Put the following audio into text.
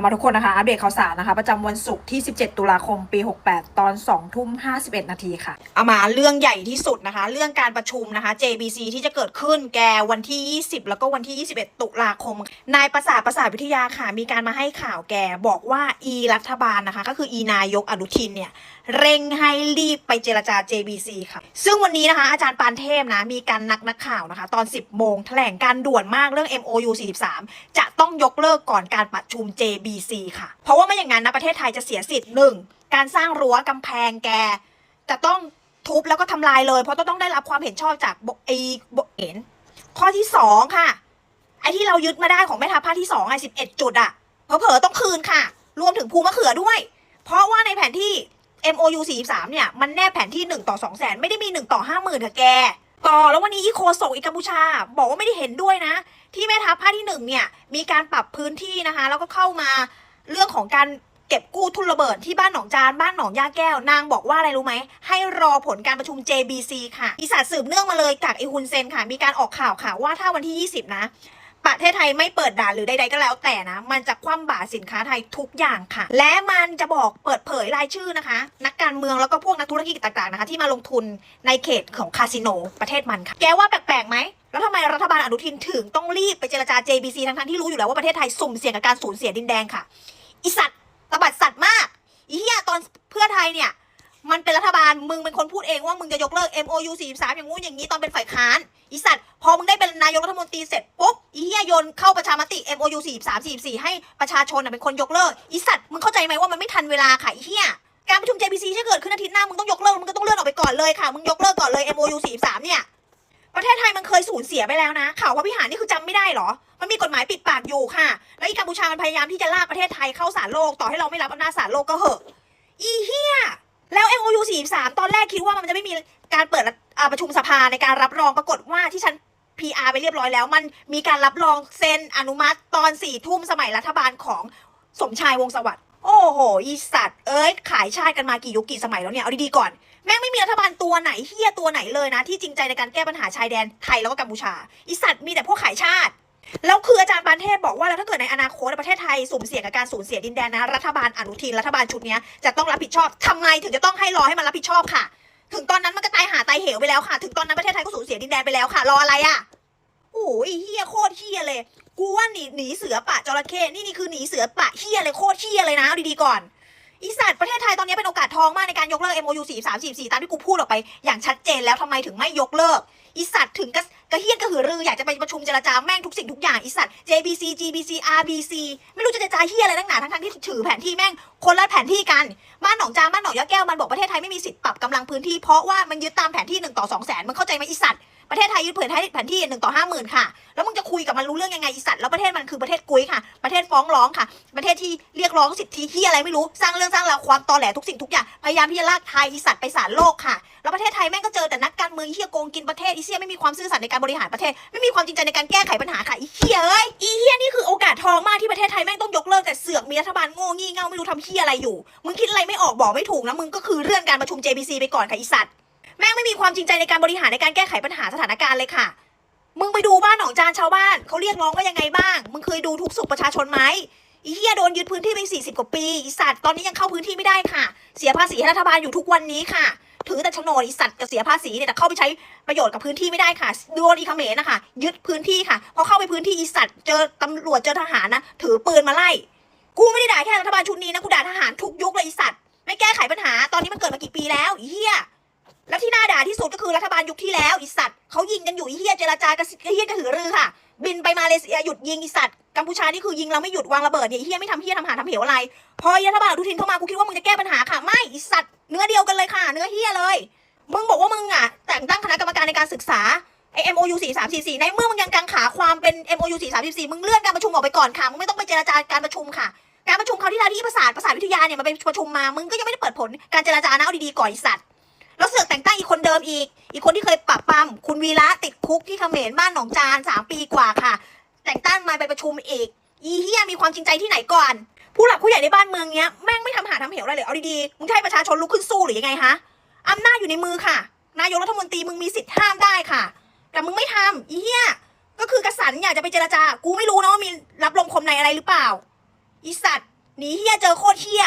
เอามาทุกคนนะคะ อัปเดตข่าวสารนะคะ ประจำวันศุกร์ที่ 17 ตุลาคม ปี 68 ตอน 2 ทุ่ม 51 นาทีค่ะ เอามาเรื่องใหญ่ที่สุดนะคะ เรื่องการประชุมนะคะ JBC ที่จะเกิดขึ้นแกวันที่ 20 แล้วก็วันที่ 21 ตุลาคม นายประสาทประสาทวิทยาค่ะ มีการมาให้ข่าวแกบอกว่าอีรัฐบาลนะคะ ก็คืออีนายกอนุทินเนี่ย เร่งให้รีบไปเจรจา JBC ค่ะ ซึ่งวันนี้นะคะ อาจารย์ปานเทพนะ มีการนักนักข่าวนะคะ ตอน 10 โมงแถลงการด่วนมากเรื่อง MOU 43 จะต้องยกเลิกก่อนการประชุม JBC ค่ะ เพราะว่าไม่อย่างนั้นนะประเทศไทยจะเสียสิทธิ์หนึ่งการสร้างรั้วกำแพงแกจะต้องทุบแล้วก็ทำลายเลย เพราะต้องได้รับความเห็นชอบจากบไอ้บเห็นข้อที่สองค่ะ ไอ้ที่เรายึดมาได้ของแม่ทัพภาคที่สองไอ้สิบเอ็ดจุดอะเผลอๆต้องคืนค่ะ รวมถึงภูมะเขือด้วย เพราะว่าในแผนที่ MOU 43เนี่ย มันแนบแผนที่ 1 ต่อ 2 0 0แสนไม่ได้มี 1 ต่อ 5 0,000ค่ะแก ต่อแล้ววันนี้อีโคโซกอีกัมพูชา บอกว่าไม่ได้เห็นด้วยนะ ที่แม่ทัพภาคที่หนึ่งเนี่ยมีการปรับพื้นที่นะคะ แล้วก็เข้ามาเรื่องของการเก็บกู้ทุนระเบิดที่บ้านหนองจานบ้านหนองย่าแก้ว นางบอกว่าอะไรรู้ไหม ให้รอผลการประชุม JBC ค่ะอีสานสืบเนื่องมาเลยจากไอฮุนเซนค่ะ มีการออกข่าวค่ะว่าถ้าวันที่ 20 นะ ประเทศไทยไม่เปิดด่านหรือใดๆก็แล้วแต่นะ มันจะคว่ำบาตรสินค้าไทยทุกอย่างค่ะ และมันจะบอกเปิดเผยรายชื่อนะคะ นักการเมืองแล้วก็พวกนักธุรกิจต่างๆนะคะ ที่มาลงทุนในเขตของคาสิโนประเทศมันค่ะ แกว่าแปลกๆไหมแล้วทำไมรัฐบาลอนุทินถึงต้องรีบไปเจรจา JBC ทั้งๆที่รู้อยู่แล้วว่าประเทศไทยสุ่มเสี่ยงกับการสูญเสียดินแดงค่ะอีสัตว์ตบัดสัตว์มากอีเหี้ยตอนเพื่อไทยเนี่ย มันเป็นรัฐบาลมึงเป็นคนพูดเองว่ามึงจะยกเลิก MOU 43อย่างงู้นอย่างนี้ตอนเป็นฝ่ายค้านอีสัตว์พอมึงได้เป็นนายกรัฐมนตรีเสร็จปุ๊บ อีเฮียโยนเข้าประชามติ MOU 43 44 ให้ประชาชนเป็นคนยกเลิกอีสัตว์มึงเข้าใจไหมว่ามันไม่ทันเวลาค่ะอีเฮียการประชุม JPC ที่เกิดขึ้นอาทิตย์หน้ามึงต้องยกเลิกมึงก็ต้องเลื่อนออกไปก่อนเลยค่ะมึงยกเลิกก่อนเลย MOU 43เนี่ยประเทศไทยมันเคยสูญเสียไปแล้วนะ ข่าวพระพิหารนี่คือจำไม่ได้เหรอ มันมีกฎหมายปิดปากอยู่ค่ะ แล้วอีกัมพูชามันพยายามที่จะลากประเทศไทยเข้าศาลโลกต่อให้เราไม่รับอำนาจศาลโลกก็เหอะ อีเฮียแล้ว MOU 43 ตอนแรกคิดว่ามันจะไม่มีการเปิดประชุมสภาในการรับรองปรากฏว่าที่ฉัน PR ไปเรียบร้อยแล้ว มันมีการรับรองเซ็นอนุมัติตอนสี่ทุ่มสมัยรัฐบาลของสมชายวงสวัสดิ์โอ้โห อีสัตว์ เอ้ย ขายชาติกันมากี่ยุคกี่สมัยแล้วเนี่ย เอาดีๆก่อน แม่งไม่มีรัฐบาลตัวไหนเฮียตัวไหนเลยนะ ที่จริงใจในการแก้ปัญหาชายแดนไทยแล้วก็กัมพูชา อีสัตว์มีแต่พวกขายชาติ แล้วคืออาจารย์ปานเทพบอกว่าแล้วถ้าเกิดในอนาคตประเทศไทยสุ่มเสี่ยงกับการสูญเสียดินแดนนะ รัฐบาลอนุทินรัฐบาลชุดนี้จะต้องรับผิดชอบทำไมถึงจะต้องให้รอให้มันรับผิดชอบค่ะ ถึงตอนนั้นมันก็ตายหาตายเหวไปแล้วค่ะ ถึงตอนนั้นประเทศไทยก็สูญเสียดินแดนไปแล้วค่ะ รออะไรอะโอ้ยเฮียโคตรเฮียเลย กูว่าหนีหนีเสือปะจระเข้นี่นี่คือหนีเสือปะเฮียเลยโคตรเฮียเลยนะเอาดีๆก่อนอีสัตว์ประเทศไทยตอนนี้เป็นโอกาสทองมากในการยกเลิก MOU 43 44ตามที่กูพูดออกไปอย่างชัดเจนแล้วทำไมถึงไม่ยกเลิก อีสัตว์ถึงกระกระเฮียนกระหือรือ อยากจะไปประชุมเจรจาแม่งทุกสิ่งทุกอย่างอีสัตว์ JBC GBC RBC ไม่รู้จะเจรจาเฮียอะไรตั้งหนาทั้งๆที่ถือแผนที่แม่งคนละแผนที่กันบ้านหนองจามบ้านหนองยะแก้วมันบอกประเทศไทยไม่มีสิทธิ์ปรับกำลังพื้นที่เพราะว่ามันยึดตามแผนที่1ต่อ2แสนมึงเข้าใจไหมอีสัตว์ประเทศไทยยึดแผนที่แผนที่1ต่อ5 0,000ค่ะ แล้วมึงจะคุยกับมันรู้เรื่องยังไงอีสัตว์ แล้วประเทศมันคือประเทศกุ้ยค่ะ ประเทศฟ้องร้องค่ะ ประเทศที่เรียกร้องสิทธิที่อะไรไม่รู้ สร้างเรื่องสร้างราวความตอแหลทุกสิ่งทุกอย่าง พยายามที่จะลากไทยอีสัตว์ไปศาลโลกค่ะ แล้วประเทศไทยแม่งก็เจอแต่นัการเมืองเฮียโกงกินประเทศอีเฮียไม่มีความซื่อสัตย์ในการบริหารประเทศ ไม่มีความจริงใจในการแก้ไขปัญหาค่ะอีเฮียเอ้ยอีเฮียนี่คือโอกาสทองมากที่ประเทศไทยแม่งต้องยกเลิกแต่เสือกมีรัฐบาลโง่งี่เง่าไม่รู้ทำเฮียอะไรอยู่มึงคิดอะไรไม่ออกบอกไม่ถูกนะมึงก็คือเลื่อนการประชุม JBC ไปก่อนค่ะอีสัตว์แม่งไม่มีความจริงใจในการบริหารในการแก้ไขปัญหาสถานการณ์เลยค่ะมึงไปดูบ้านหนองจานชาวบ้านเขาเรียกร้องว่ายังไงบ้าง มึงเคยดูทุกสุขประชาชนไหมอีเฮียโดนยึดพื้นที่ไป40 กว่าปีอีสัตว์ตอนนี้ยังเข้าพื้นที่ไม่ได้ค่ะ เสียภาษีให้รัฐบาลอยู่ทุกวันนี้ค่ะ ถือแต่โฉนดอีสัตว์กับเสียภาษีเนี่ยแต่เข้าไปใช้ประโยชน์กับพื้นที่ไม่ได้ค่ะโดนอีเขมรนะคะยึดพื้นที่ค่ะพอเข้าไปพื้นที่อีสัตว์เจอตำรวจเจอทหารนะถือปืนมาไล่ กูไม่ได้ด่าแค่รัฐบาลชุดนี้นะกูด่าทหารทุกยุคเลยอีสัตว์ไม่แก้ไขปัญหาตอนนี้มันเกิดมากี่ปีแล้วอีเฮียแล้วที่น่าด่าที่สุดก็คือรัฐบาลยุคที่แล้วอีสัตว์เขายิงกันอยู่อีเฮียเจรจากระกระเฮียกระหือรือค่ะ บินไปมาเลเซียหยุดยิงอีสัตว์กัมพูชานี่คือยิงเราไม่หยุดวางระเบิดเนี่ยอีเฮียไม่ทำเฮียทำหาทำเหวอะไร พอรัฐบาลอนุทินเข้ามากูคิดว่ามึงจะแก้ปัญหาค่ะไม่อีสัตว์ เนื้อเฮียเลย มึงบอกว่ามึงอะแต่งตั้งคณะกรรมการในการศึกษาไอ MOU 4344ในเมื่อมึงยังกังขาความเป็น MOU 4344มึงเลื่อนการประชุมออกไปก่อนค่ะ มึงไม่ต้องไปเจรจาการประชุมค่ะ การประชุมคราวที่แล้วที่ประสาทประสาทวิทยาเนี่ยมันไปประชุมมา มึงก็ยังไม่ได้เปิดผลการเจรจานะเอาดีๆก่อนอีสัตว์ แล้วเสือกแต่งตั้งอีกคนเดิมอีก อีกคนที่เคยปรับปรามคุณวีระติดคุกที่เขมรบ้านหนองจานสามปีกว่าค่ะ แต่งตั้งมาไปประชุมอีก อีเฮียมีความจริงใจที่ไหนก่อน ผู้หลักผู้ใหญ่ในบ้านเมืองเนี้ยแม่งไม่ทำหาทำเหวอะไรเลยเอาดีๆมึงจะให้ประชาชนลุกขึ้นสู้หรือยังไงฮะอำนาจอยู่ในมือค่ะ นายกรัฐมนตรีมึงมีสิทธิ์ห้ามได้ค่ะ แต่มึงไม่ทำอีเฮียก็คือกระสันอยากจะไปเจรจา กูไม่รู้นะว่ามีรับลมคมในอะไรหรือเปล่าอีสัตว์หนีเฮียเจอโคตรเฮีย